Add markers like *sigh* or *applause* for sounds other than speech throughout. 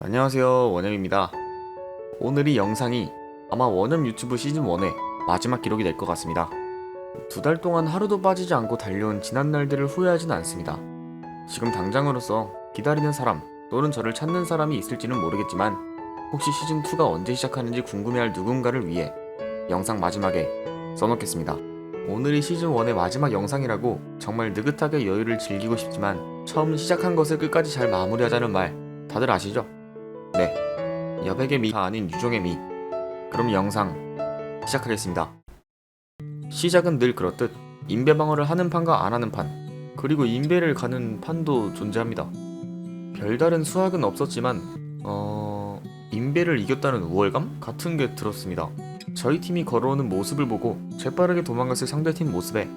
안녕하세요 원영입니다. 오늘 이 영상이 아마 원영 유튜브 시즌1의 마지막 기록이 될 것 같습니다. 두 달 동안 하루도 빠지지 않고 달려온 지난 날들을 후회하진 않습니다. 지금 당장으로서 기다리는 사람 또는 저를 찾는 사람이 있을지는 모르겠지만 혹시 시즌2가 언제 시작하는지 궁금해할 누군가를 위해 영상 마지막에 써놓겠습니다. 오늘이 시즌1의 마지막 영상이라고 정말 느긋하게 여유를 즐기고 싶지만 처음 시작한 것을 끝까지 잘 마무리하자는 말 다들 아시죠? 네, 여백의 미가 아닌 유종의 미. 그럼 영상 시작하겠습니다. 시작은 늘 그렇듯 인베 방어를 하는 판과 안 하는 판, 그리고 인베를 가는 판도 존재합니다. 별다른 수학은 없었지만, 어, 인베를 이겼다는 우월감 같은 게 들었습니다. 저희 팀이 걸어오는 모습을 보고 재빠르게 도망갔을 상대팀 모습에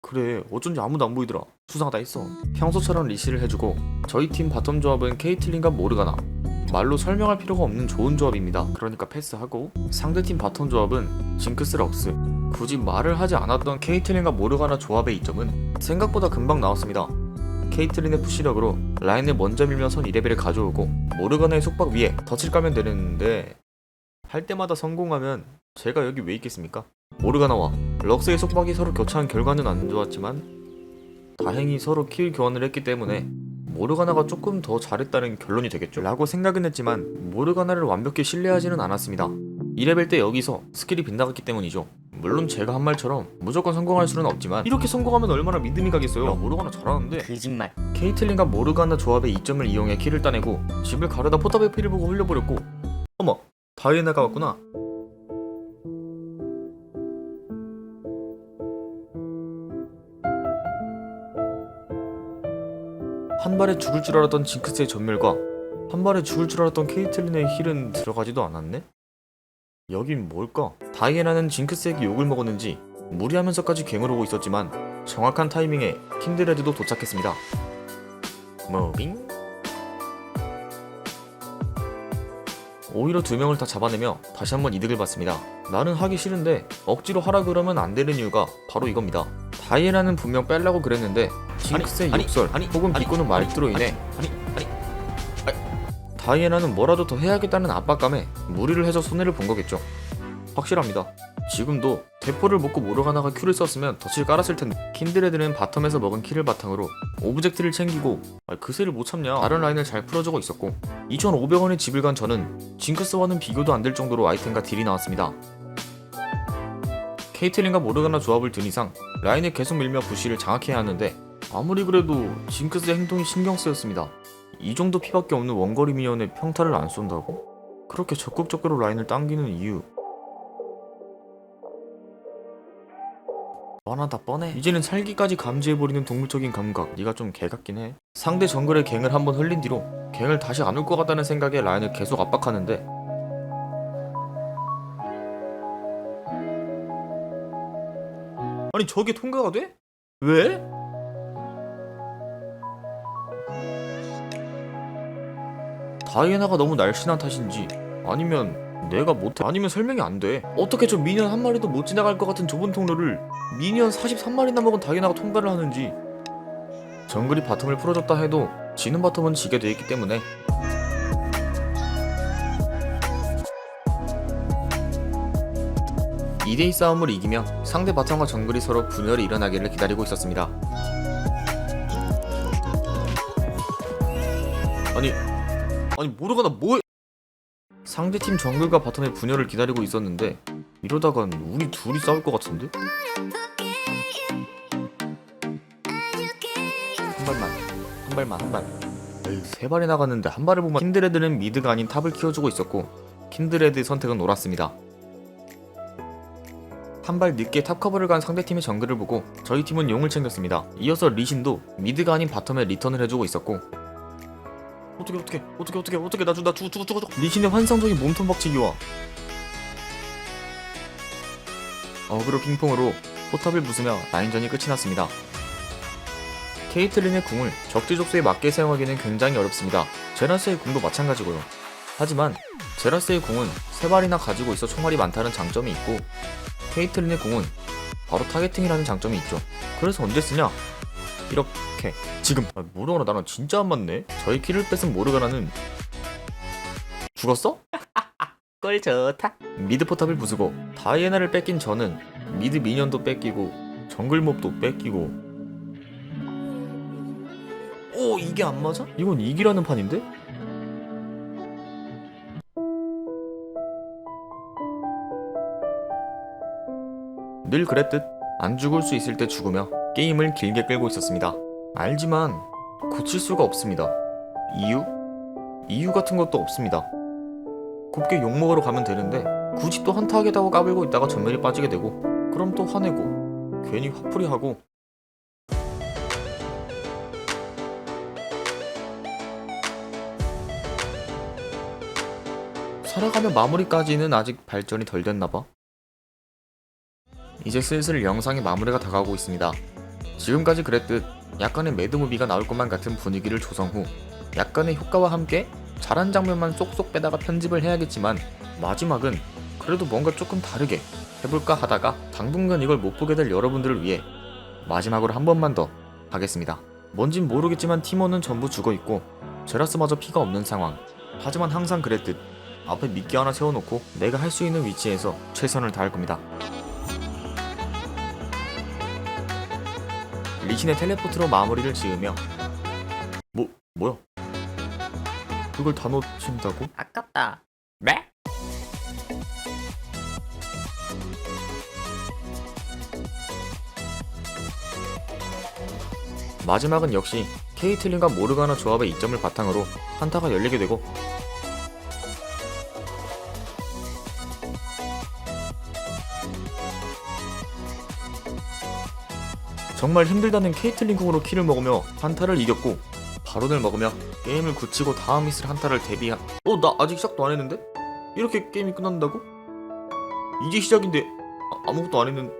그래 어쩐지 아무도 안 보이더라 수상하다 했어 평소처럼 리시를 해주고 저희 팀 바텀 조합은 케이틀린과 모르가나 말로 설명할 필요가 없는 좋은 조합입니다. 그러니까 패스하고 상대팀 바텀 조합은 징크스 럭스. 굳이 말을 하지 않았던 케이틀린과 모르가나 조합의 이점은 생각보다 금방 나왔습니다. 케이틀린의 푸시력으로 라인을 먼저 밀면 선 2레벨을 가져오고 모르가나의 속박 위에 덫을 까면 되는데 할 때마다 성공하면 제가 여기 왜 있겠습니까? 모르가나와 럭스의 속박이 서로 교차한 결과는 안 좋았지만 다행히 서로 킬 교환을 했기 때문에 모르가나가 조금 더 잘했다는 결론이 되겠죠? 라고 생각은 했지만 모르가나를 완벽히 신뢰하지는 않았습니다. 2레벨 때 여기서 스킬이 빗나갔기 때문이죠. 물론 제가 한 말처럼 무조건 성공할 수는 없지만 이렇게 성공하면 얼마나 믿음이 가겠어요? 야 모르가나 잘하는데. 거짓말. 케이틀린과 모르가나 조합의 이점을 이용해 킬을 따내고 집을 가려다 포탑의 피를 보고 흘려버렸고. 어머 다이애나가 왔구나 한 발에 죽을 줄 알았던 징크스의 전멸과 한 발에 죽을 줄 알았던 케이틀린의 힐은 들어가지도 않았네? 여긴 뭘까? 다이애나는 징크스에게 욕을 먹었는지 무리하면서까지 오고 있었지만 정확한 타이밍에 킨드레드도 도착했습니다. 무빙 오히려 두 명을 다 잡아내며 다시 한번 이득을 봤습니다. 나는 하기 싫은데 억지로 하라 그러면 안 되는 이유가 바로 이겁니다. 다이애나는 분명 빼려고 그랬는데 징크스의 아니, 욕설 아니, 혹은 아니, 비꼬는 말투로 인해 아니 아니 다이애나는 뭐라도 더 해야겠다는 압박감에 무리를 해서 손해를 본 거겠죠. 확실합니다. 지금도 대포를 먹고 모르가나가 큐를 썼으면 덫을 깔았을 텐데 킨드레드는 바텀에서 먹은 킬을 바탕으로 오브젝트를 챙기고 아, 그새를 못 참냐 다른 라인을 잘 풀어주고 있었고 2,500원의 집을 간 저는 징크스와는 비교도 안 될 정도로 아이템과 딜이 나왔습니다. 케이틀린과 모르가나 조합을 둔 이상 라인을 계속 밀며 부시를 장악해야 하는데 아무리 그래도 징크스의 행동이 신경 쓰였습니다. 이 정도 피밖에 없는 원거리 미연에 평타를 안 쏜다고? 그렇게 적극적으로 라인을 당기는 이유 뻔하다 뻔해 이제는 살기까지 감지해버리는 동물적인 감각 네가 좀 개 같긴 해 상대 정글의 갱을 한번 흘린 뒤로 갱을 다시 안 올 것 같다는 생각에 라인을 계속 압박하는데 아니 저게 통과가 돼? 왜? 다이애나가 너무 날씬한 탓인지 아니면 내가 못해 아니면 설명이 안돼 어떻게 저 미니언 한 마리도 못 지나갈 것 같은 좁은 통로를 미니언 43마리나 먹은 다이애나가 통과를 하는지 정글이 바텀을 풀어줬다 해도 지는 바텀은 지게 돼 있기 때문에 이대2 싸움을 이기며 상대 바텀과 정글이 서로 분열이 일어나기를 기다리고 있었습니다. 아니 아니 모르가나 뭐해 상대팀 정글과 바텀의 분열을 기다리고 있었는데 이러다간 우리 둘이 싸울 것 같은데? 한 발만 한 발만 한 발 에이 세 발이 나갔는데 한 발을 보면 킨드레드는 미드가 아닌 탑을 키워주고 있었고 킨드레드의 선택은 옳았습니다 한 발 늦게 탑 커버를 간 상대팀의 정글을 보고 저희 팀은 용을 챙겼습니다 이어서 리신도 미드가 아닌 바텀에 리턴을 해주고 있었고 어떻게 어떻게 어떻게 어떻게 어떻게 나죽나 죽어 죽어 죽어 죽어 리신의 환상적인 몸통 박치기와 어그로 핑퐁으로 포탑을 부수며 라인전이 끝이 났습니다. 케이틀린의 궁을 적재적소에 맞게 사용하기는 굉장히 어렵습니다. 제라스의 궁도 마찬가지고요. 하지만 제라스의 궁은 세 발이나 가지고 있어 총알이 많다는 장점이 있고 케이틀린의 궁은 바로 타겟팅이라는 장점이 있죠. 그래서 언제 쓰냐? 이렇게 지금 아, 모르가나 나랑 진짜 안 맞네. 저희 키를 뺏은 모르가나는 죽었어? *laughs* 꿀 좋다. 미드 포탑을 부수고 다이애나를 뺏긴 저는 미드 미니언도 뺏기고 정글몹도 뺏기고 오 이게 안 맞아? 이건 이기라는 판인데? 늘 그랬듯 안 죽을 수 있을 때 죽으며 게임을 길게 끌고 있었습니다. 알지만 고칠 수가 없습니다. 이유? 이유 같은 것도 없습니다. 곱게 욕먹으러 가면 되는데 굳이 또 한타하겠다고 까불고 있다가 전멸이 빠지게 되고 그럼 또 화내고 괜히 화풀이하고 살아가며 마무리까지는 아직 발전이 덜 됐나봐. 이제 슬슬 영상의 마무리가 다가오고 있습니다. 지금까지 그랬듯 약간의 매드무비가 나올 것만 같은 분위기를 조성 후 약간의 효과와 함께 잘한 장면만 쏙쏙 빼다가 편집을 해야겠지만 마지막은 그래도 뭔가 조금 다르게 해볼까 하다가 당분간 이걸 못 보게 될 여러분들을 위해 마지막으로 한 번만 더 하겠습니다. 뭔진 모르겠지만 팀원은 전부 죽어 있고 제라스마저 피가 없는 상황. 하지만 항상 그랬듯 앞에 미끼 하나 세워놓고 내가 할 수 있는 위치에서 최선을 다할 겁니다. 리신의 텔레포트로 마무리를 지으며 뭐 뭐야? 그걸 다 놓친다고? 아깝다. 네? 마지막은 역시 케이틀린과 모르가나 조합의 이점을 바탕으로 한타가 열리게 되고 정말 힘들다는 케이틀린 궁으로 키를 먹으며 한타를 이겼고 바론을 먹으며 게임을 굳히고 다음 미스를 한타를 대비한 어? 나 아직 시작도 안 했는데? 이렇게 게임이 끝난다고? 이제 시작인데 아, 아무것도 안 했는데